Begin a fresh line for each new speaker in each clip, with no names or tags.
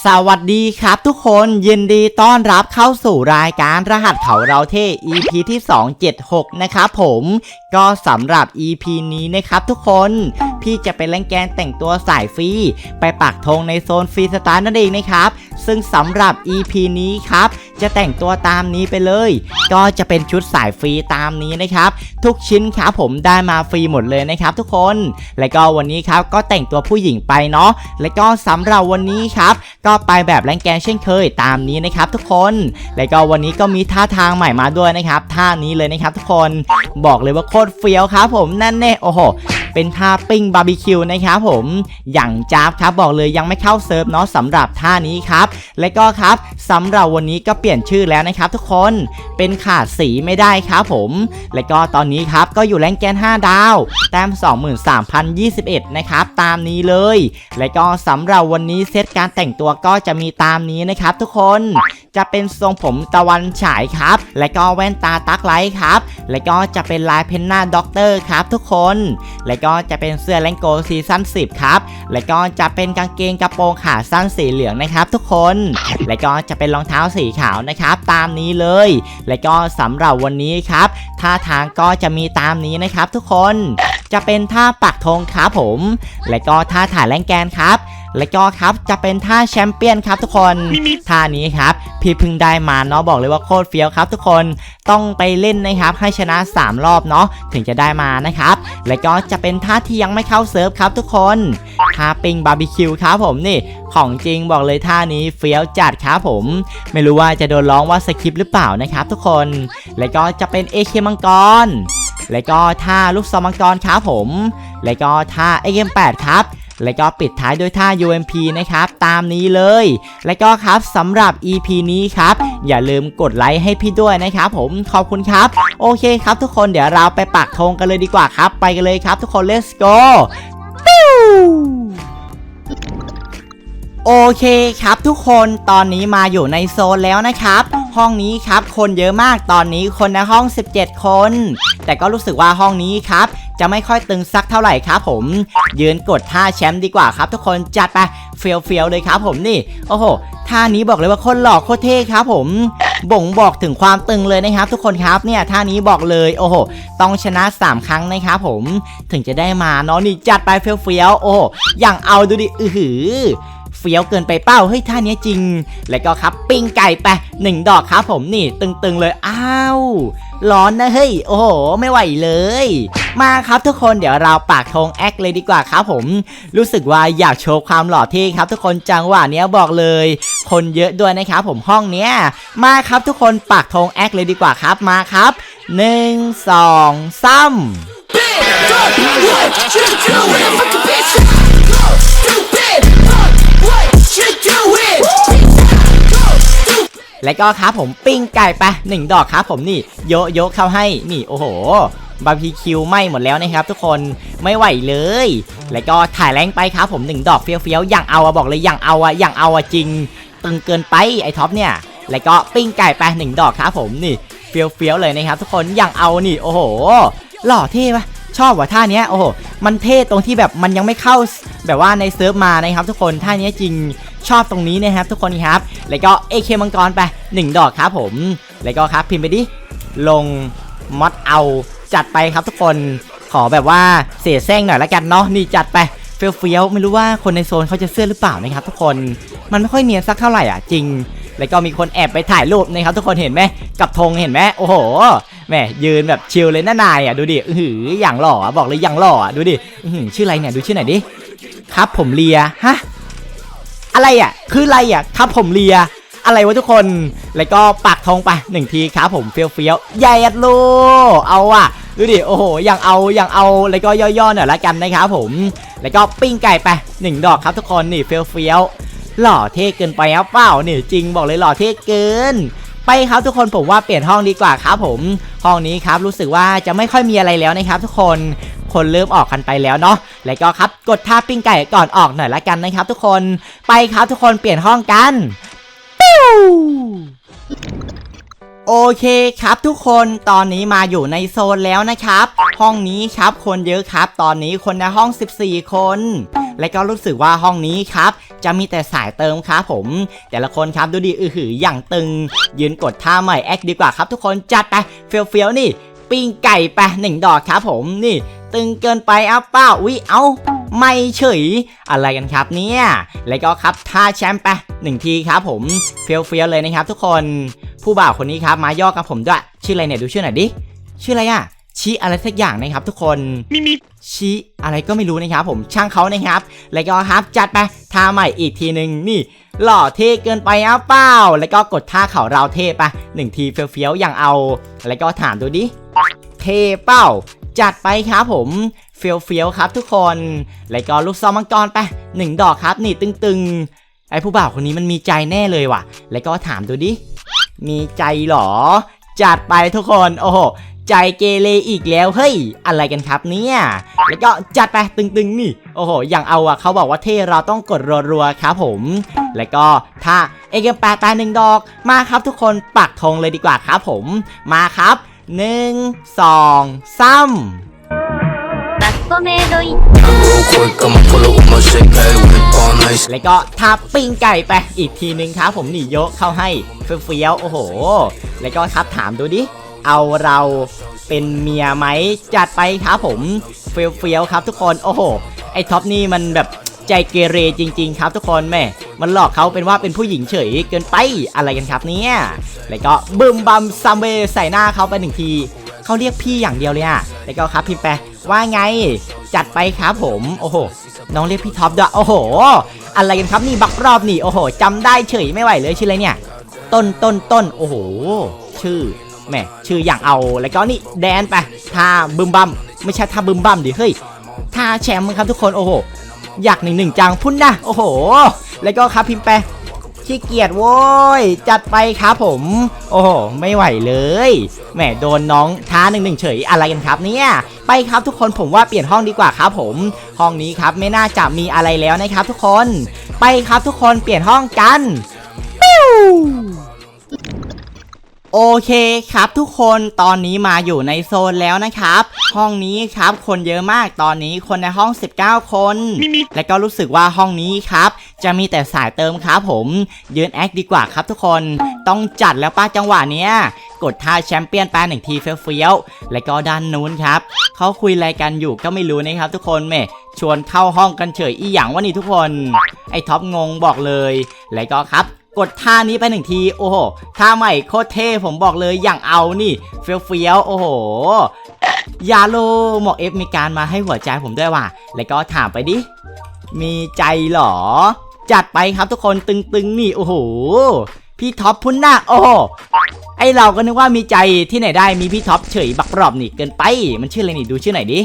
สวัสดีครับทุกคนยินดีต้อนรับเข้าสู่รายการรหัสเขาเราเท่ EP ที่ 276 นะครับผมก็สำหรับ EP นี้นะครับทุกคน พี่จะเป็นแรงแกนแต่งตัวสายฟรี ไปปักธงในโซนฟรีสตาร์นั่นเองนะครับ ซึ่งสำหรับ EP นี้ครับ จะแต่งตัวตามนี้ไปเลย ก็จะเป็นชุดสายฟรีตามนี้นะครับ ทุกชิ้นครับผมได้มาฟรีหมดเลยนะครับ ทุกคน และก็วันนี้ครับก็แต่งตัวผู้หญิงไปเนาะและก็สำหรับวันนี้ครับ ก็ไปแบบแรงแกนเช่นเคยตามนี้นะครับ ทุกคน และก็วันนี้ก็มีท่าทางใหม่มาด้วยนะครับ ท่านี้เลยนะครับ ทุกคนบอกเลยว่าโคตรเฟี้ยวครับ ผมนั่นแน่โอ้โหเป็นท่าปิ้งบาร์บีคิวนะครับผมอย่างจ้าบครับบอกเลยยังไม่เข้าเซิร์ฟเนาะสำหรับท่านี้ครับ และก็ครับสำหรับวันนี้ก็เปลี่ยนี่ยนชื่อแล้วนะครับทุกคนเป็นขาดสีไม่ได้ครับผม และก็ตอนนี้ครับก็อยู่แรงแกน 5 ดาว แต้ม 23,021 นะครับตามนี้เลย และก็สำหรับวันนี้เซตการแต่งตัวก็จะมีตามนี้นะครับทุกคน จะเป็นทรงผมตะวันฉายครับ และก็แว่นตาตักไลท์ครับ และก็จะเป็นลายเพนหน้าด็อกเตอร์ครับทุกคน และก็จะเป็นเสื้อแลงโกซีซั่น10 ครับ และก็จะเป็นกางเกงกระโปรงขาสั้นสีเหลืองนะครับทุกคน และก็จะเป็นรองเท้าสีขาวนะครับ ตามนี้เลย และก็สำหรับวันนี้ครับท่าทางก็จะมีตามนี้นะครับทุกคน จะเป็นท่าปักธงครับผม และก็ท่าถ่ายแรงแกนครับ และก็ครับจะเป็นท่าแชมเปี้ยนครับทุกคนท่านี้ครับพี่เพึ่งได้มาเนาะบอกเลยว่าโคตรเฟี้ยวครับทุกคนต้องไปเล่นนะครับให้ชนะ 3 รอบเนาะถึงจะได้มานะครับ และก็จะเป็นท่าที่ยังไม่เข้าเซิร์ฟครับทุกคนท่าปิงบาร์บีคิวครับผมนี่ของจริงบอกเลยท่านี้เฟี้ยวจัดครับผม ไม่รู้ว่าจะโดนร้องว่าสคริปต์หรือเปล่านะครับทุกคน และก็จะเป็นเอเคมังกรและก็ท่าลูกซองมังกรครับผม และก็ท่า AM8 ครับ และก็ปิดท้ายด้วยท่า UMP นะครับ ตามนี้เลย และก็ครับสำหรับ EP นี้ครับ อย่าลืมกดไลค์ให้พี่ด้วยนะครับผมขอบคุณครับ โอเคครับทุกคนเดี๋ยวเราไปปักธงกันเลยดีกว่าครับ ไปกันเลยครับทุกคน let's go ปิ้วโอเคครับทุกคนตอนนี้มาอยู่ในโซนแล้วนะครับ ห้องนี้ครับคนเยอะมากตอนนี้คนในห้อง 17 คน แต่ก็รู้สึกว่าห้องนี้ครับ จะไม่ค่อยตึงสักเท่าไหร่ครับผม ยืนกดท่าแชมป์ดีกว่าครับ ทุกคนจัดไปเฟียวเฟียวๆเลยครับผมนี่โอ้โหท่านี้บอกเลยว่าคนหล่อโคตรเท่ครับผมบ่งบอกถึงความตึงเลยนะครับ ทุกคนครับเนี่ยท่านี้บอกเลยโอ้โหต้องชนะ 3 ครั้งนะครับผมถึงจะได้มาเนาะนี่จัดไปเฟียวเฟียวๆโอ้อย่างเอาดูดิอือหือเฟี้ยวเกินไปเป้าเฮ้ยท่านี้จริง แล้วก็ครับปิ้งไก่ไปหนึ่งดอกครับผมนี่ตึงๆเลยอ้าว ร้อนนะเฮ้ย โอ้โห ไม่ไหวเลย มาครับทุกคนเดี๋ยวเราปากธงแอคเลยดีกว่าครับผม รู้สึกว่าอยากโชว์ความหล่อเท่ครับ ทุกคนจังหวะเนี้ยบอกเลย คนเยอะด้วยนะครับผมห้องเนี้ย มาครับทุกคนปากธงแอคเลยดีกว่าครับมาครับหนึ่งสองสาม
What you do it, Fucking bitch.
ก็ครับผมปิ้งไก่ไปหนึ่งดอกครับผมนี่โยะโยะเข้าให้นี่โอ้โหบาร์บีคิวไหม้หมดแล้วนะครับทุกคนไม่ไหวเลย แล้วก็ถ่ายแรงไปครับผมหนึ่งดอกเฟี้ยวเฟี้ยวๆอย่างเอาอะบอกเลยอย่างเอาอะอย่างเอาอะจริง ตึงเกินไปไอ้ท็อปเนี่ย แล้วก็ปิ้งไก่ไปหนึ่งดอกครับผมนี่เฟี้ยวเฟี้ยวๆเลยนะครับทุกคนอย่างเอานี่โอ้โหหล่อเท่ปะ ชอบว่ะท่าเนี้ยโอ้โหมันเท่ตรงที่แบบมันยังไม่เข้าแบบว่าในเซิร์ฟมานะครับ ทุกคนท่าเนี้ยจริงชอบตรงนี้นะครับ ทุกคนครับ แล้วก็เอเคมังกรไปหนึ่งดอกครับผม แล้วก็ครับพิมพ์ไปดิลงมอดเอาจัดไปครับทุกคนขอแบบว่าเสียแซงหน่อยละกันเนาะนี่จัดไปเฟี้ยวเฟี้ยวๆไม่รู้ว่าคนในโซนเขาจะเสื้อหรือเปล่านะครับทุกคนมันไม่ค่อยเนียนสักเท่าไหร่อะจริง แล้วก็มีคนแอบไปถ่ายรูปนะครับทุกคนเห็นไหมกับธงเห็นไหมโอ้โห แหมยืนแบบชิลเลยนะนายอะดูดิอือหืออย่างหล่อบอกเลยอย่างหล่อดูดิอือชื่ออะไรเนี่ยดูชื่อไหนดิครับผมเลียฮะอะไรอะ คืออะไรอะครับผมเลีย อะไรวะทุกคน แล้วก็ปักธงไปหนึ่งทีครับผมเฟี้ยวเฟี้ยวใหญ่อัดโลเอาอะดูดิ โอ้โห อย่างเอา อย่างเอา แล้วก็ย่อๆหน่อยละกันนะครับผม แล้วก็ปิ้งไก่ไปหนึ่งดอกครับทุกคน นี่เฟี้ยวเฟี้ยวๆหล่อเท่เกินไปครับเปล่า นี่จริงบอกเลยหล่อเท่เกิน ไปครับทุกคนผมว่าเปลี่ยนห้องดีกว่าครับผม ห้องนี้ครับรู้สึกว่าจะไม่ค่อยมีอะไรแล้วนะครับ ทุกคนคนเริ่มออกกันไปแล้วเนาะ แล้วก็ครับกดท่าปิ้งไก่ก่อนออกหน่อยละกันนะครับ ทุกคนไปครับทุกคนเปลี่ยนห้องกันปิ้วโอเคครับทุกคนตอนนี้มาอยู่ในโซนแล้วนะครับ ห้องนี้ครับคนเยอะครับ ตอนนี้คนในห้อง 14 คน และก็รู้สึกว่าห้องนี้ครับ จะมีแต่สายเติมครับผม แต่ละคนครับดูดีอือหืออย่างตึง ยืนกดท่าใหม่แอคดีกว่าครับ ทุกคนจัดไปเฟี้ยวเฟี้วๆนี่ ปิ้งไก่ไปหนึ่งดอกครับผมนี่ ตึงเกินไปอ้าเป้าวิเอาไม่เฉยอะไรกันครับเนี่ย แล้วก็ครับท่าแชมป์ไปหนึ่งทีครับผมเฟี้ยวเฟี้ยวๆเลยนะครับ ทุกคนผู้บ่าวคนนี้ครับมาย่อกับผมด้วย ชื่ออะไรเนี่ยดูชื่อหน่อยดิชื่ออะไรอะ ชี้อะไรสักอย่างนะครับทุกคนชี้อะไรก็ไม่รู้นะครับผมช่างเขานะครับ แล้วก็ครับจัดไปท่าใหม่อีกทีหนึ่งนี่ หล่อเท่เกินไปอ้าเป้าแล้วก็กดท่าเขาเราเท่ไปหนึ่งทีเฟี้ยวๆอย่างเอา แล้วก็ถามดูดิเทเป้าจัดไปครับผมเฟี้ยวเฟียวๆครับทุกคน แล้วก็ลูกซองมังกรไปหนึ่งดอกครับ นี่ตึงๆ ไอ้ผู้บ่าวคนนี้มันมีใจแน่เลยว่ะ แล้วก็ถามดูดิ มีใจเหรอ จัดไปทุกคน โอ้โห ใจเกเรอีกแล้วเฮ้ย อะไรกันครับเนี่ยแล้วก็จัดไปตึงๆนี่โอ้โหอย่างเอาอะเขาบอกว่าเทเราต้องกดรัวๆครับผม แล้วก็ถ้าเอเกมแปดตาหนึ่งดอกมาครับทุกคนปักธงเลยดีกว่าครับผมมาครับหนึ่งสองสามแล้วก็ทับปิ้งไก่ไปอีกทีนึงครับผมนี่ยอะเข้าให้เฟี้ยวโอ้โห แล้วก็ทับถามดูดิ เอาเราเป็นเมียไหมจัดไปครับผมเฟี้ยวๆครับทุกคนโอ้โหไอท็อปนี่มันแบบใจเกเรจริง ๆ ครับทุกคนแม่ มันหลอกเขาเป็นว่าเป็นผู้หญิงเฉยเกินไปอะไรกันครับเนี่ยแล้วก็บึมบัมซัมเบใส่หน้าเขาไปหนึ่งทีเขาเรียกพี่อย่างเดียวเลยอะแล้วก็ครับพิมพ์ไปว่าไงจัดไปครับผม โอ้โห น้องเรียกพี่ท็อปด้วยโอ้โห อะไรกันครับนี่บักรอบนี่โอ้โหจำได้เฉยไม่ไหวเลยชื่ออะไรเนี่ย ต้นต้นต้นโอ้โห ชื่อ แหม่ชื่ออย่างเอาแล้วก็นี่แดนไปท่าบึมบัมไม่ใช่ท่าบึมบัมดิเฮ้ยท่าแชมป์ครับทุกคนโอ้โหอยากหนึ่งหนึ่งจังพุ่นนะโอ้โห แล้วก็ครับพิมพ์ไปขี้เกียจโว้ยจัดไปครับผม โอ้โหไม่ไหวเลยแหมโดนน้องท้าหนึ่งหนึ่งเฉยอะไรกันครับเนี่ยไปครับทุกคนผมว่าเปลี่ยนห้องดีกว่าครับผม ห้องนี้ครับไม่น่าจะมีอะไรแล้วนะครับทุกคน ไปครับทุกคนเปลี่ยนห้องกันปิ้ว โอเคครับทุกคนตอนนี้มาอยู่ในโซนแล้วนะครับ ห้องนี้ครับคนเยอะมากตอนนี้คนในห้อง 19 คน และก็รู้สึกว่าห้องนี้ครับ จะมีแต่สายเติมครับผม ยืนแอคดีกว่าครับทุกคนต้องจัดแล้วป้าจังหวะเนี้ยกดท่าแชมเปี้ยนไปหนึ่งทีเฟี้ยวๆแล้วก็ด้านนู้นครับเขาคุยอะไรกันอยู่ก็ไม่รู้นะครับ ทุกคนแหม่ชวนเข้าห้องกันเฉยอีหยังวะนี่ทุกคน ไอ้ท็อปงงบอกเลย แล้วก็ครับ กดท่านี้ไปหนึ่งที โอ้โหท่าใหม่โคตรเท่ผมบอกเลยอย่างเอานี่เฟี้ยวๆโอ้โหยาโลหมอกเอฟมีการมาให้หัวใจผมด้วยว่ะ แล้วก็ถามไปดิ มีใจหรอ จัดไปครับทุกคนตึงๆนี่ โอ้โห พี่ท็อปพุ่นหน้า โอ้โห ไอเราก็นึกว่ามีใจที่ไหนได้มีพี่ท็อปเฉยบักรอบนี่เกินไป มันชื่ออะไรนี่ดูชื่อไหนดิ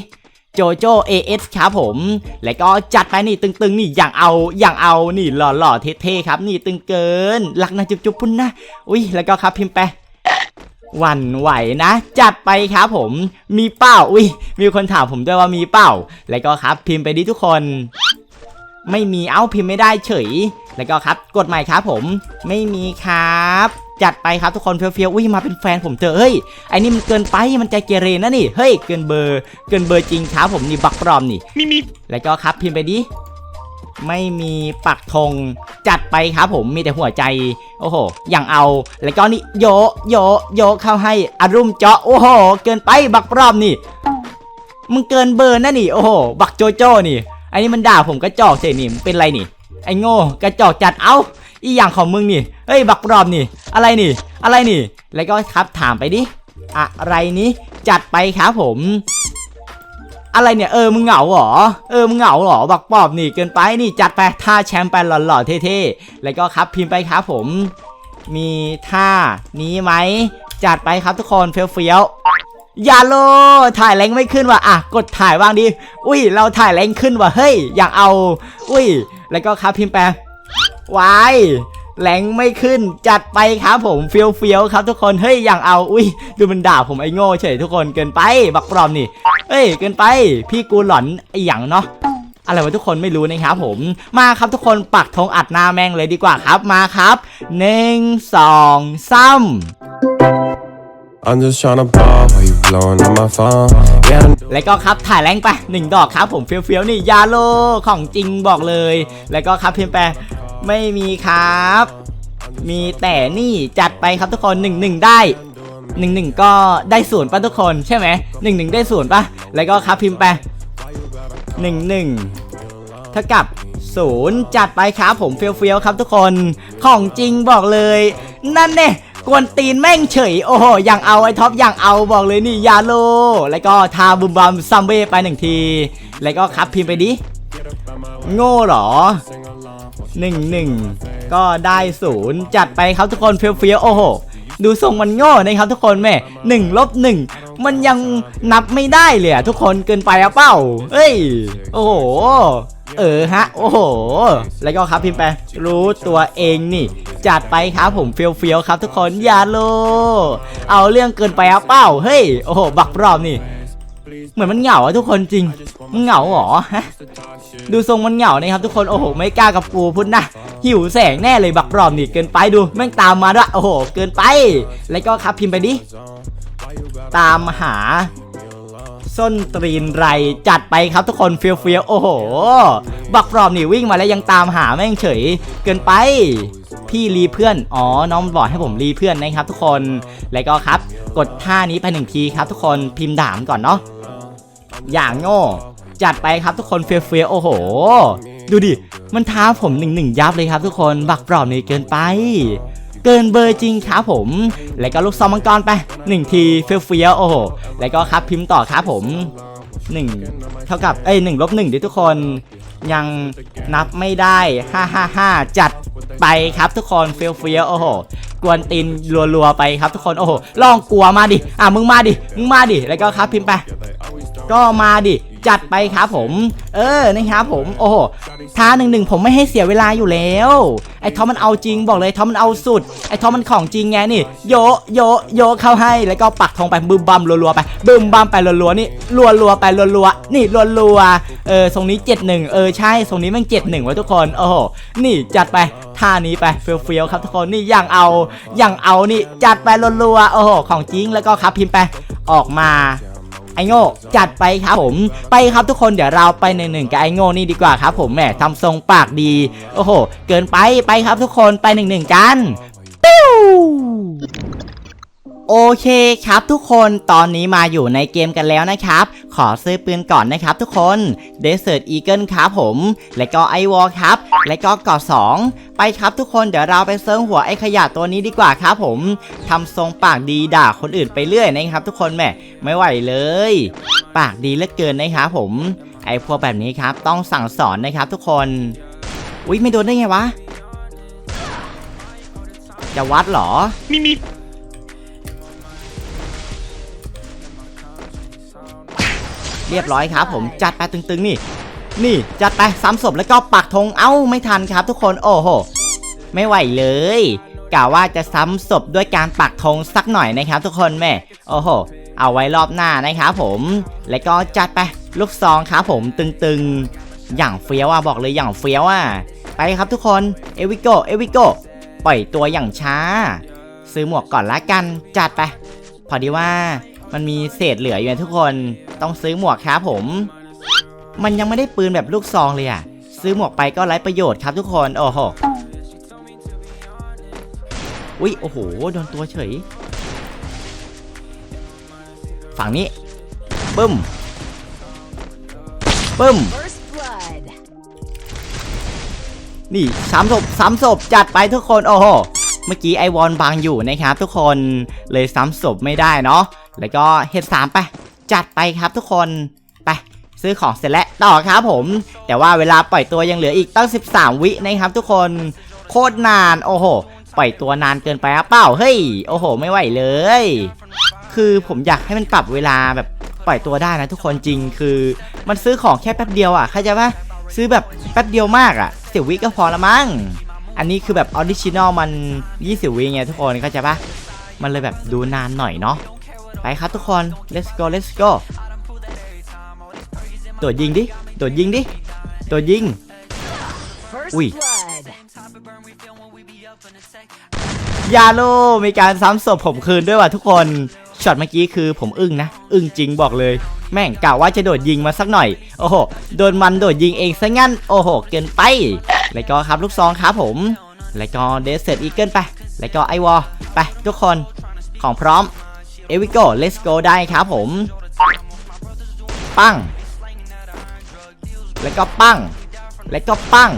โจโจเอเอสครับผม แล้วก็จัดไปนี่ตึงๆ นี่อย่างเอาอย่างเอานี่หล่อๆเท่ๆครับ นี่ตึงเกินรักนะจุ๊บๆพุ่นนะอุ้ยแล้วก็ครับพิมพ์ไปวันไหวนะ จัดไปครับผมมีเป้าอุ้ยมีคนถามผมด้วยว่ามีเป้า แล้วก็ครับพิมพ์ไปดิทุกคน ไม่มีเอ้าพิมพ์ไม่ได้เฉย แล้วก็ครับกดใหม่ครับผม ไม่มีครับ จัดไปครับทุกคนเฟี้ยวๆอุ้ยมาเป็นแฟนผมเถอะเฮ้ยไอ้นี่มันเกินไปมันใจเกเรนะนี่เฮ้ยเกินเบอร์เกินเบอร์จริงครับผมนี่บักปลอมนี่แล้วก็ครับพิมพ์ไปดิไม่มีปักธงจัดไปครับผมมีแต่หัวใจ โอ้โห อย่างเอา แล้วก็นี่โยโยโยเข้าให้อารุมเจาะโอ้โห เกินไปบักปลอมนี่มึงเกินเบอร์นะนี่โอ้โห บักโจโจ้นี่ไอ้นี่มันด่าผมกระจอกเสียนี่มันเป็นไรนี่ ไอ้โง่กระจอกจัดเอ้า อีอย่างของมึงนี่เฮ้ยบักปลอมนี่ อะไรนี่ อะไรนี่ แล้วก็ครับถามไปดิอะไรนี้จัดไปครับผม อะไรเนี่ยเออมึงเหงาเหรอเออมึงเหงาเหรอบักปอบนี่เกินไปนี่จัดไปท่าแชมป์ไปหล่อๆเท่ๆแล้วก็ครับพิมพ์ไปครับผม มีท่านี้ไหมจัดไปครับทุกคนเฟี้ยวๆอย่าโลถ่ายแรงไม่ขึ้นว่ะอะกดถ่ายบ้างดิอุ้ยเราถ่ายแรงขึ้นว่ะเฮ้ยอยากเอา อุ้ย แล้วก็ครับพิมพ์ไป วายแรงไม่ขึ้นจัดไปครับผมเฟี้ยวเฟี้ยวๆครับทุกคนเฮ้ยอย่างเอาอุ้ยดูมันด่าผมไอ้โง่เฉยทุกคนเกินไปบักปลอมนี่เฮ้ยเกินไป พี่กูหลอนไอ้หยังเนาะอะไรวะทุกคนไม่รู้นะครับผมมาครับทุกคนปักธงอัดหน้าแม่งเลยดีกว่าครับมาครับหนึ่งสองสาม
I'm just tryna ball while you
blowing on my phone. Yeah, I'm
แล้วก็ครับถ่ายแรงไปหนึ่งดอกครับผมเฟี้ยวๆนี่ยาโลของจริงบอกเลย แล้วก็ครับพิมพ์ไป ไม่มีครับ มีแต่นี่จัดไปครับทุกคนหนึ่งหนึ่งได้หนึ่งหนึ่งก็ได้ศูนย์ป่ะทุกคนใช่ไหมหนึ่งหนึ่งได้ศูนย์ป่ะ แล้วก็ครับพิมพ์ไปหนึ่งหนึ่งเท่ากับศูนย์จัดไปครับผมเฟี้ยวๆครับทุกคนของจริงบอกเลย นั่นเนี่ยกวนตีนแม่งเฉย โอ้โหอย่างเอาไอ้ท็อปอย่างเอาบอกเลยนี่ยาโล แล้วก็ทาบุมบัมซัมเบ้ไปหนึ่งที แล้วก็ครับพิมพ์ไปดิ โง่เหรอ หนึ่งหนึ่งก็ได้ศูนย์จัดไปครับทุกคนเฟี้ยวๆโอ้โหดูทรงมันโง่นะครับทุกคนแม่หนึ่งลบหนึ่งมันยังนับไม่ได้เลยอะทุกคนเกินไปอะเป้าเอ้ย โอ้โห เออฮะ โอ้โห แล้วก็ครับพิมพ์ไปรู้ตัวเองนี่ จัดไปครับผมเฟี้ยวๆครับทุกคนอย่าโล เอาเรื่องเกินไปอะเป้าเฮ้ย โอ้โห บักรอบนี่ เหมือนมันเหงาอะทุกคนจริงมันเหงาเหรอฮะดูทรงมันเหงานะครับทุกคนโอ้โหไม่กล้ากับปูพุ่นนะหิวแสงแน่เลยบักรอบนี่เกินไปดูแม่งตามมาด้วยโอ้โหเกินไป แล้วก็ครับพิมพ์ไปดิตามหาส้นตรีนไรจัดไปครับทุกคนเฟียวเฟียวๆโอ้โห บักรอบนี่วิ่งมาแล้วยังตามหาแม่งเฉย เกินไป พี่รีเพื่อน อ๋อ น้องบอกให้ผมรีเพื่อนนะครับทุกคน แล้วก็ครับ กดท่านี้ไปหนึ่งทีครับทุกคนพิมพ์ด่ามก่อนเนาะ อย่างโง่ จัดไปครับทุกคนเฟียเฟียโอ้โห ดูดิ มันท้าผมหนึ่งหนึ่งยับเลยครับทุกคน บักปลอบนี่เกินไป เกินเบอร์จริงครับผม แล้วก็ลูกซองมังกรไปหนึ่งทีเฟียเฟียโอ้โห แล้วก็ครับพิมพ์ต่อครับผมหนึ่งเท่ากับเอ้ยหนึ่งลบหนึ่งดิทุกคนยังนับไม่ได้ห้าห้าห้าจัดไปครับทุกคนเฟียเฟียๆโอ้โหกวนตีนรัวๆไปครับทุกคนโอ้โหลองกลัวมาดิอะมึงมาดิมึงมาดิแล้วก็ครับพิมพ์ไป ก็มาดิ จัดไปครับผม เออนะครับผม โอ้โหท้าหนึ่งหนึ่งผมไม่ให้เสียเวลาอยู่แล้ว ไอ้ทอมมันเอาจริงบอกเลยทอมมันเอาสุด ไอ้ทอมมันของจริงไงนี่ โยโยโยเข้าให้แล้วก็ปักธงไปบึมบัมรัวๆไปบึมบัมไปรัวๆนี่รัวๆไปรัวๆนี่รัวๆเออทรงนี้71เออใช่ทรงนี้แม่ง71ไว้ทุกคนโอ้โหนี่จัดไปท่านี้ไปเฟี้ยวๆครับทุกคนนี่อย่างเอาอย่างเอานี่จัดไปรัวๆโอ้โหของจริงแล้วก็ครับพิมพ์ไปออกมา ไอโง่จัดไปครับผมไปครับทุกคนเดี๋ยวเราไปในหนึ่งกับไอโง่นี่ดีกว่าครับ ผมแหมทำทรงปากดี โอ้โห เกินไปไปครับทุกคนไปหนึ่งหนึ่งกันปิ้วโอเคครับทุกคนตอนนี้มาอยู่ในเกมกันแล้วนะครับ ขอซื้อปืนก่อนนะครับทุกคน Desert Eagle ครับผม และก็ไอวอลครับ และก็กอด2ไปครับทุกคนเดี๋ยวเราไปเซิร์งหัวไอขยะตัวนี้ดีกว่าครับผมทำทรงปากดีด่าคนอื่นไปเรื่อยนะครับ ทุกคนแหมไม่ไหวเลย ปากดีเหลือเกินนะครับผม ไอ้พวกแบบนี้ครับต้องสั่งสอนนะครับ ทุกคนอุ๊ยไม่โดนได้ไงวะจะวัดเหรอมีมีเรียบร้อยครับผมจัดไปตึงๆนี่ นี่จัดไปซ้ำศพแล้วก็ปักธงเอ้าไม่ทันครับทุกคนโอ้โห ไม่ไหวเลยกะว่าจะซ้ำศพด้วยการปักธงสักหน่อยนะครับ ทุกคนแม่โอ้โห เอาไว้รอบหน้านะครับผม แล้วก็จัดไปลูกซองครับผมตึงๆ อย่างเฟี้ยวอะบอกเลยอย่างเฟี้ยวอะไปครับทุกคนเอวิโกเอวิโกปล่อยตัวอย่างช้า ซื้อหมวกก่อนละกันจัดไป พอดีว่ามันมีเศษเหลืออยู่นะทุกคนต้องซื้อหมวกครับผม มันยังไม่ได้ปืนแบบลูกซองเลยอะ ซื้อหมวกไปก็ไร้ประโยชน์ครับทุกคน โอ้โหอุ๊ยโอ้โหโดนตัวเฉย ฝั่งนี้ปึ้มปึ้ม
First blood.
นี่สามศพสามศพจัดไปทุกคนโอ้โหเมื่อกี้ไอวอนบางอยู่นะครับ ทุกคนเลยซ้ำศพไม่ได้เนาะแล้วก็เฮดสามไป จัดไปครับทุกคนไป ซื้อของเสร็จแล้วต่อครับผม แต่ว่าเวลาปล่อยตัวยังเหลืออีกตั้ง 13 วินะครับ ทุกคนโคตรนานโอ้โห ปล่อยตัวนานเกินไปหรือเปล่าเฮ้ยโอ้โห ไม่ไหวเลย คือผมอยากให้มันปรับเวลาแบบปล่อยตัวได้นะ ทุกคนจริงคือมันซื้อของแค่แป๊บเดียวอะเข้าใจปะซื้อแบบแป๊บเดียวมากอะสิบวิก็พอละมั้งอันนี้คือแบบออริจินอลมัน 20 วิไงทุกคนเข้าใจปะมันเลยแบบดูนานหน่อยเนาะไปครับทุกคน let's go let's go ตัวยิงดิตัวยิงดิตัวยิง
First
Ui.
blood.
ยาโลมีการซ้ำศพผมคืนด้วยว่ะทุกคนโชช็อตเมื่อกี้คือผมอึ้งนะ อึ้งจริงบอกเลย แม่งกะว่าจะโดดยิงมาสักหน่อย โอ้โห โดนมันโดดยิงเองซะงั้น โอ้โห เกินไป แล้วก็ครับลูกซองครับผม แล้วก็เดซเซตอีเกิลไป แล้วก็ไอวอลไปทุกคน ของพร้อม เอวิโก let's go ได้ครับผม ปั้ง แล้วก็ปั้ง แล้วก็ปั้ง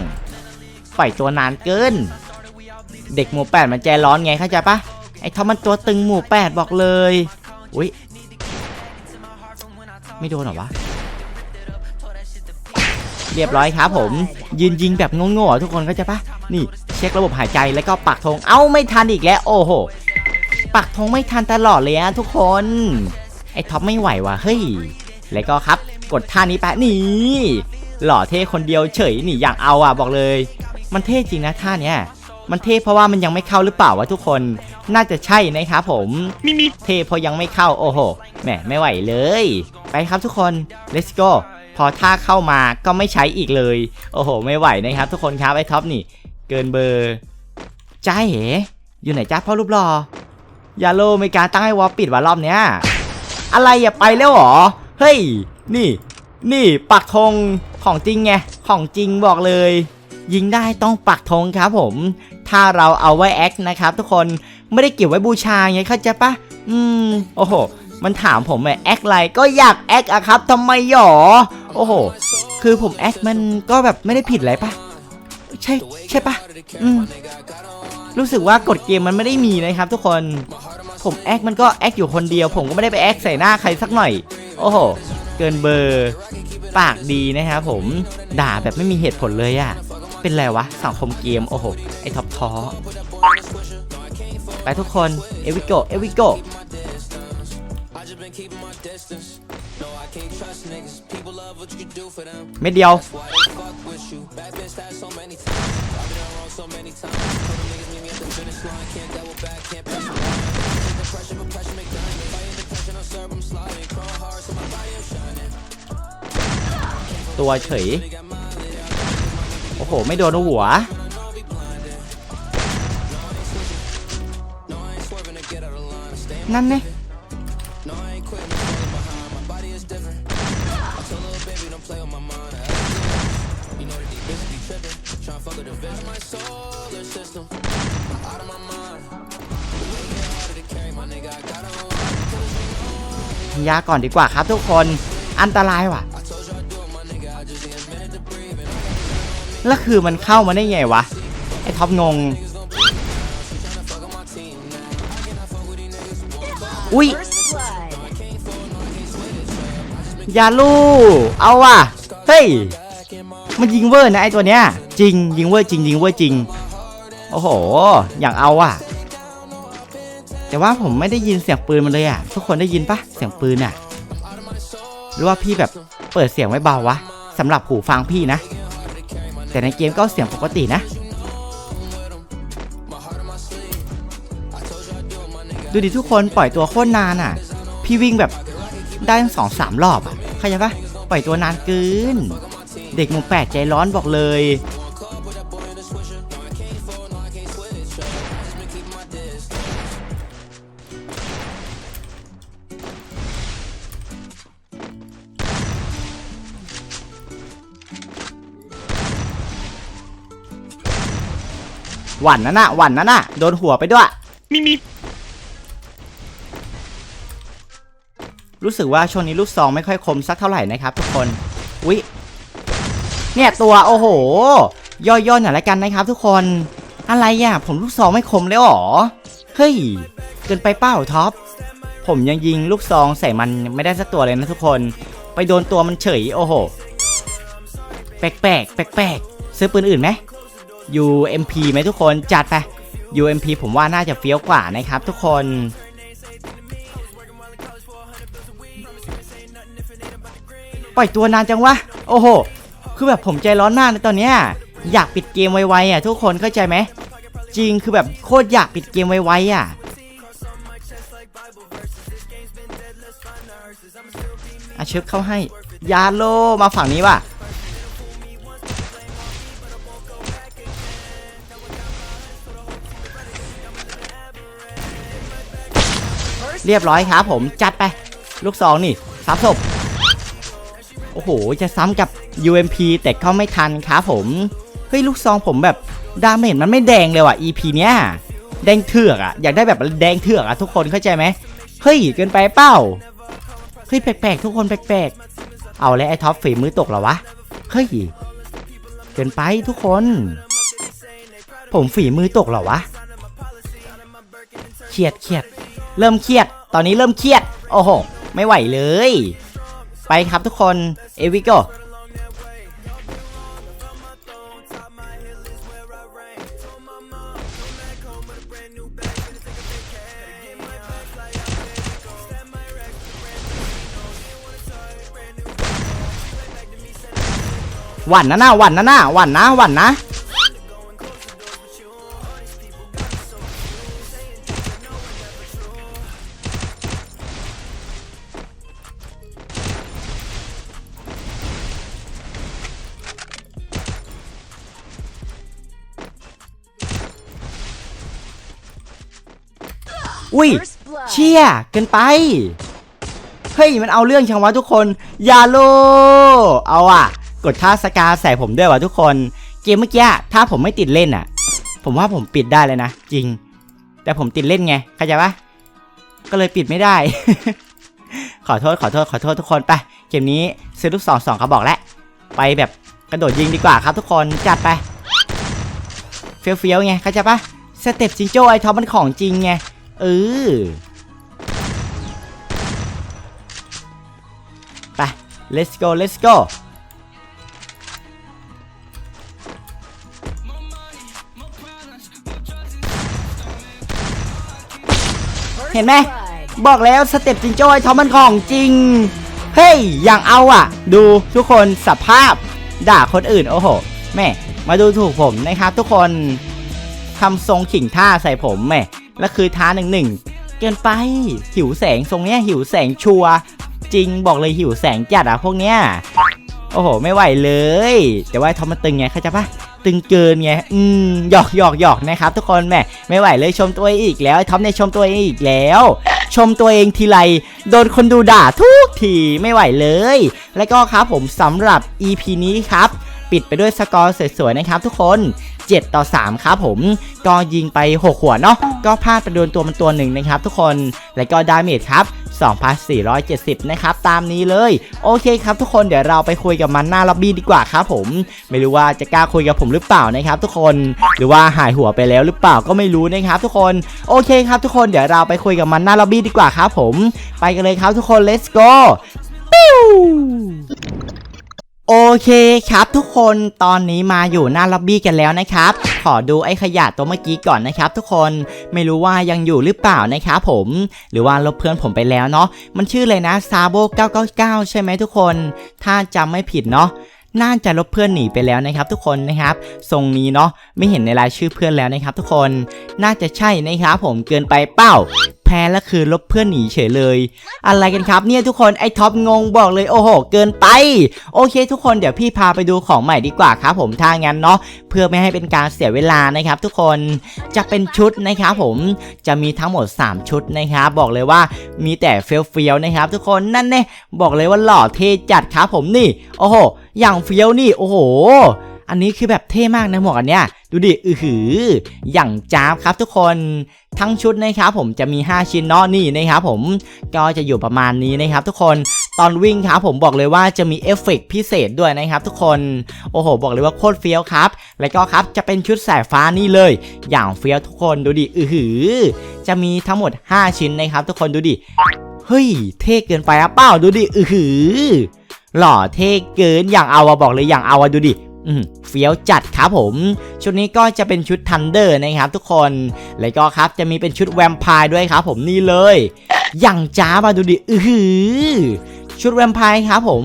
ปล่อยตัวนานเกิน เด็กหมู่แปดมันใจร้อนไงเข้าใจปะไอ้ทอมมันตัวตึงหมู่แปดบอกเลย อุ้ยไม่โดนหรอวะ เรียบร้อยครับผม ยืนยิงแบบโง่ๆทุกคนเข้าใจปะนี่เช็คระบบหายใจแล้วก็ปักธงเอ้าไม่ทันอีกแล้ว โอ้โหปักธงไม่ทันตลอดเลยอะทุกคนไอ้ท็อปไม่ไหวว่ะเฮ้ยแล้วก็ครับ กดท่านี้ไปนี่ หล่อเท่คนเดียวเฉยนี่อย่างเอาอะบอกเลย มันเท่จริงนะท่าเนี้ยมันเท่เพราะว่ามันยังไม่เข้าหรือเปล่าวะทุกคนน่าจะใช่นะครับผมมิมิเท่เพราะยังไม่เข้าโอ้โหแหมไม่ไหวเลย ไปครับทุกคน let's go พอท่าเข้ามาก็ไม่ใช้อีกเลย โอ้โห ไม่ไหวนะครับ ทุกคนครับไอ้ท็อปนี่ เกินเบอร์จ้าเหอยู่ไหนจ้าพ่อรูปหล่อยาโลมีการตั้งให้วอลปิดวะรอบเนี้ยอะไรอย่าไปแล้วเหรอเฮ้ยนี่ นี่ปักธง ของจริงไง ของจริงบอกเลย ยิงได้ต้องปักธงครับผม ถ้าเราเอาไว้แอคนะครับทุกคนไม่ได้เก็บไว้บูชาไงเข้าใจปะอืม โอ้โห มันถามผมไงแอคอะไรก็อยากแอคอะครับทำไมหรอโอ้โห คือผมแอคมันก็แบบไม่ได้ผิดอะไรปะใช่ใช่ปะอืมรู้สึกว่ากฎเกมมันไม่ได้มีนะครับ ทุกคน ผมแอคมันก็แอคอยู่คนเดียว ผมก็ไม่ได้ไปแอคใส่หน้าใครสักหน่อย โอ้โห เกินเบอร์ ปากดีนะครับผมด่าแบบไม่มีเหตุผลเลยอะเป็นไรวะ สังคมเกม โอ้โห ไอท็อปท้อไปทุกคนเอวิโกเอวิโกเม็ดเดียว ตัวเฉย โอ้โห ไม่โดนหัว นั่นไงยาก่อนดีกว่าครับทุกคน อันตรายว่ะ แล้วคือมันเข้ามาได้ไงวะ ไอ้ท็อปงง อุ้ยยาลู เอาว่ะ เฮ้ย มันยิงเวอร์นะไอตัวเนี้ย จริง ยิงเวอร์จริง ยิงเวอร์จริง โอ้โห อย่างเอาว่ะ แต่ว่าผมไม่ได้ยินเสียงปืนมันเลยอะ ทุกคนได้ยินปะเสียงปืนอะ หรือว่าพี่แบบเปิดเสียงไว้เบาวะสำหรับหูฟังพี่นะ แต่ในเกมก็เสียงปกตินะ ดูดิทุกคนปล่อยตัวโคตรนานอะ พี่วิ่งแบบได้สองสามรอบอะเข้าใจปะปล่อยตัวนานเกิน เด็กหมู่แปดใจร้อนบอกเลย หวันนั่นน่ะหวันนั่นน่ะโดนหัวไปด้วยรู้สึกว่าช่วงนี้ลูกซองไม่ค่อยคมสักเท่าไหร่นะครับทุกคนอุ๊ยเนี่ยตัวโอ้โห ย่อยๆหน่อยละกันนะครับ ทุกคน อะไรอะ ผมลูกซองไม่คมเลยเหรอ เฮ้ย เกินไปเป้าท็อป ผมยังยิงลูกซองใส่มันไม่ได้สักตัวเลยนะทุกคน ไปโดนตัวมันเฉย โอ้โห แปลกๆแปลกๆซื้อปืนอื่นไหม UMP ไหมทุกคนจัดไป UMP ผมว่าน่าจะเฟี้ยวกว่านะครับทุกคนปล่อยตัวนานจังวะ โอ้โห คือแบบผมใจร้อนมากในตอนเนี้ย อยากปิดเกมไวๆอะทุกคนเข้าใจไหม จริงคือแบบโคตรอยากปิดเกมไวๆอะ อาเชิบเข้าให้ ยาโลมาฝั่งนี้ว่ะ เรียบร้อยครับผมจัดไป ลูกซองนี่ซ้ำศพโอ้โห จะซ้ำกับ UMP แต่ก็ไม่ทันครับผม เฮ้ย ลูกซองผมแบบดาเมจมันไม่แดงเลยว่ะ EP เนี้ย แดงเถือกอะอยากได้แบบแดงเถือกอะทุกคนเข้าใจไหมเฮ้ย เกินไปเปล่าเฮ้ย แปลกๆ ทุกคนแปลกๆ เอาแล้วไอ้ท็อปฝีมือตกเหรอวะ เฮ้ย เกินไปทุกคน ผมฝีมือตกเหรอวะเครียดเครียด เริ่มเครียด ตอนนี้เริ่มเครียด โอ้โห ไม่ไหวเลย ไปครับทุกคน เอวิโกหวันนะหน่ะหวันนะหน่ะหวันนะหวันนะ อุ้ย เชี่ยเกินไป เฮ้ย มันเอาเรื่องชังวะทุกคนอย่าโล เอาอะกดท่าสกาใส่ผมด้วยวะทุกคน เกมเมื่อกี้ถ้าผมไม่ติดเล่นอะผมว่าผมปิดได้เลยนะ จริง แต่ผมติดเล่นไงเข้าใจปะก็เลยปิดไม่ได้ ขอโทษขอโทษขอโทษทุกคนไปเกมนี้ซื้อลูกสองสองเขาบอกแล้วไปแบบกระโดดยิงดีกว่าครับทุกคนจัดไปเฟี้ยวๆไงเข้าใจปะสเต็ปจิงโจ้ไอท็อปมันของจริงไง เออไป let's go let's go เห็นไหม
Blood.
บอกแล้วสเต็ปจิงโจ้ไอ้ทอมมันของจริง เฮ้ย อย่างเอาอะ ดูทุกคนสภาพ ด่าคนอื่นโอ้โห แม่ มาดูถูกผมนะครับทุกคนทำทรงขิงท่าใส่ผมแม่ แล้วคือท้าหนึ่งหนึ่งเกินไป หิวแสงทรงเนี้ยหิวแสงชัวจริงบอกเลยหิวแสงจัดอะพวกเนี้ยโอ้โห ไม่ไหวเลย แต่ว่าทอมมันตึงไงเข้าใจปะตึงเกินไง อืมหยอกหยอกหยอกนะครับทุกคนแม่ไม่ไหวเลยชมตัวเองอีกแล้วทอมเนี่ยชมตัวเองอีกแล้ว ชมตัวเองทีไรโดนคนดูด่าทุกทีไม่ไหวเลย และก็ครับผมสำหรับ EP นี้ครับ ปิดไปด้วยสกอร์สวยๆนะครับทุกคน 7 ต่อ 3 ครับผม ก็ยิงไป 6 หัวเนาะก็พลาดไปโดนตัวมันตัวหนึ่งนะครับทุกคนและก็ดาเมจครับ2,470 นะครับ ตามนี้เลย โอเคครับทุกคนเดี๋ยวเราไปคุยกับมันหน้าล็อบบี้ดีกว่าครับผม ไม่รู้ว่าจะกล้าคุยกับผมหรือเปล่านะครับ ทุกคนหรือว่าหายหัวไปแล้วหรือเปล่าก็ไม่รู้นะครับ ทุกคนโอเคครับทุกคนเดี๋ยวเราไปคุยกับมันหน้าล็อบบี้ดีกว่าครับผม ไปกันเลยครับทุกคน let's go ปิ้ว โอเคครับทุกคนตอนนี้มาอยู่หน้าล็อบบี้กันแล้วนะครับ ขอดูไอ้ขยะตัวเมื่อกี้ก่อนนะครับ ทุกคนไม่รู้ว่ายังอยู่หรือเปล่านะครับผม หรือว่าลบเพื่อนผมไปแล้วเนาะมันชื่อเลยนะซาโบ999 ใช่ไหมทุกคน ถ้าจำไม่ผิดเนาะน่าจะลบเพื่อนหนีไปแล้วนะครับ ทุกคนนะครับทรงนี้เนาะไม่เห็นในรายชื่อเพื่อนแล้วนะครับ ทุกคนน่าจะใช่นะครับผมเกินไปเป้า พ้แล้วคือลบเพื่อนหนีเฉยเลย อะไรกันครับเนี่ยทุกคนไอ้ท็อปงงบอกเลยโอ้โห เกินไป โอเค ทุกคนเดี๋ยวพี่พาไปดูของใหม่ดีกว่าครับผมถ้างั้นเนาะเพื่อไม่ให้เป็นการเสียเวลานะครับ ทุกคนจะเป็นชุดนะครับผมจะมีทั้งหมด 3 ชุดนะครับบอกเลยว่ามีแต่เฟี้ยวๆนะครับ ทุกคนนั่นแน่บอกเลยว่าหล่อเท่จัดครับผมนี่ โอ้โห อย่างเฟี้ยวนี่โอ้โห อันนี้คือแบบเท่มากนะหมวกอันเนี้ย ดูดิอือหือ อย่างจ้าบครับทุกคนทั้งชุดนะครับผมจะมี 5 ชิ้นเนาะนี่นะครับผมก็จะอยู่ประมาณนี้นะครับทุกคนตอนวิ่งครับผมบอกเลยว่าจะมีเอฟเฟกต์พิเศษด้วยนะครับทุกคนโอ้โห บอกเลยว่าโคตรเฟี้ยวครับ แล้วก็ครับจะเป็นชุดสายฟ้านี่เลย อย่างเฟี้ยวทุกคนดูดิอือหือ จะมีทั้งหมด 5 ชิ้นนะครับ ทุกคนดูดิเฮ้ยเท่เกินไปอะเป้าดูดิอือหือหล่อเท่เกินอย่างเอาอะบอกเลยอย่างเอาอะดูดิ เฟี้ยวจัดครับผม ชุดนี้ก็จะเป็นชุดทันเดอร์นะครับทุกคน แล้วก็ครับจะมีเป็นชุดแวมไพร์ด้วยครับผมนี่เลย อย่างจ้ามาดูดิอือชุดแวมไพร์ครับผม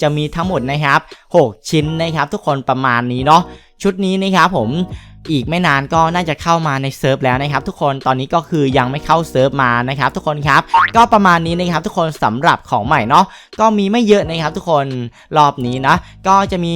จะมีทั้งหมดนะครับ 6 ชิ้นนะครับทุกคนประมาณนี้เนาะชุดนี้นะครับผมอีกไม่นานก็น่าจะเข้ามาในเซิร์ฟแล้วนะครับ ทุกคนตอนนี้ก็คือยังไม่เข้าเซิร์ฟมานะครับ ทุกคนครับ ก็ประมาณนี้นะครับ ทุกคนสำหรับของใหม่เนาะก็มีไม่เยอะนะครับ ทุกคนรอบนี้นะ ก็จะมี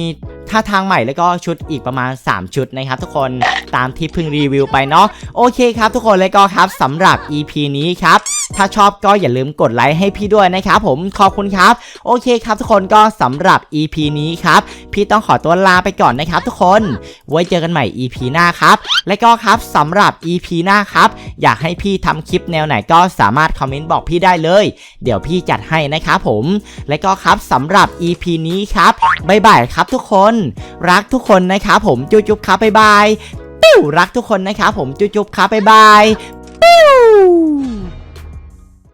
ท่าทางใหม่แล้วก็ชุดอีกประมาณ 3 ชุดนะครับทุกคนตามที่เพิ่งรีวิวไปเนาะโอเคครับทุกคนแล้วก็ครับสำหรับ EP นี้ครับถ้าชอบก็อย่าลืมกดไลค์ให้พี่ด้วยนะครับผมขอบคุณครับ โอเคครับทุกคนก็สำหรับ EP นี้ครับ พี่ต้องขอตัวลาไปก่อนนะครับทุกคน ไว้เจอกันใหม่ EP หน้าครับ และก็ครับสำหรับ EP หน้าครับ อยากให้พี่ทำคลิปแนวไหนก็สามารถคอมเมนต์บอกพี่ได้เลย เดี๋ยวพี่จัดให้นะครับผม และก็ครับสำหรับ EP นี้ครับบ๊ายบายครับทุกคนรักทุกคนนะครับผมจุ๊บๆครับบ๊ายบายปิ้วรักทุกคนนะครับผมจุ๊บๆครับบ๊ายบายปิ้ว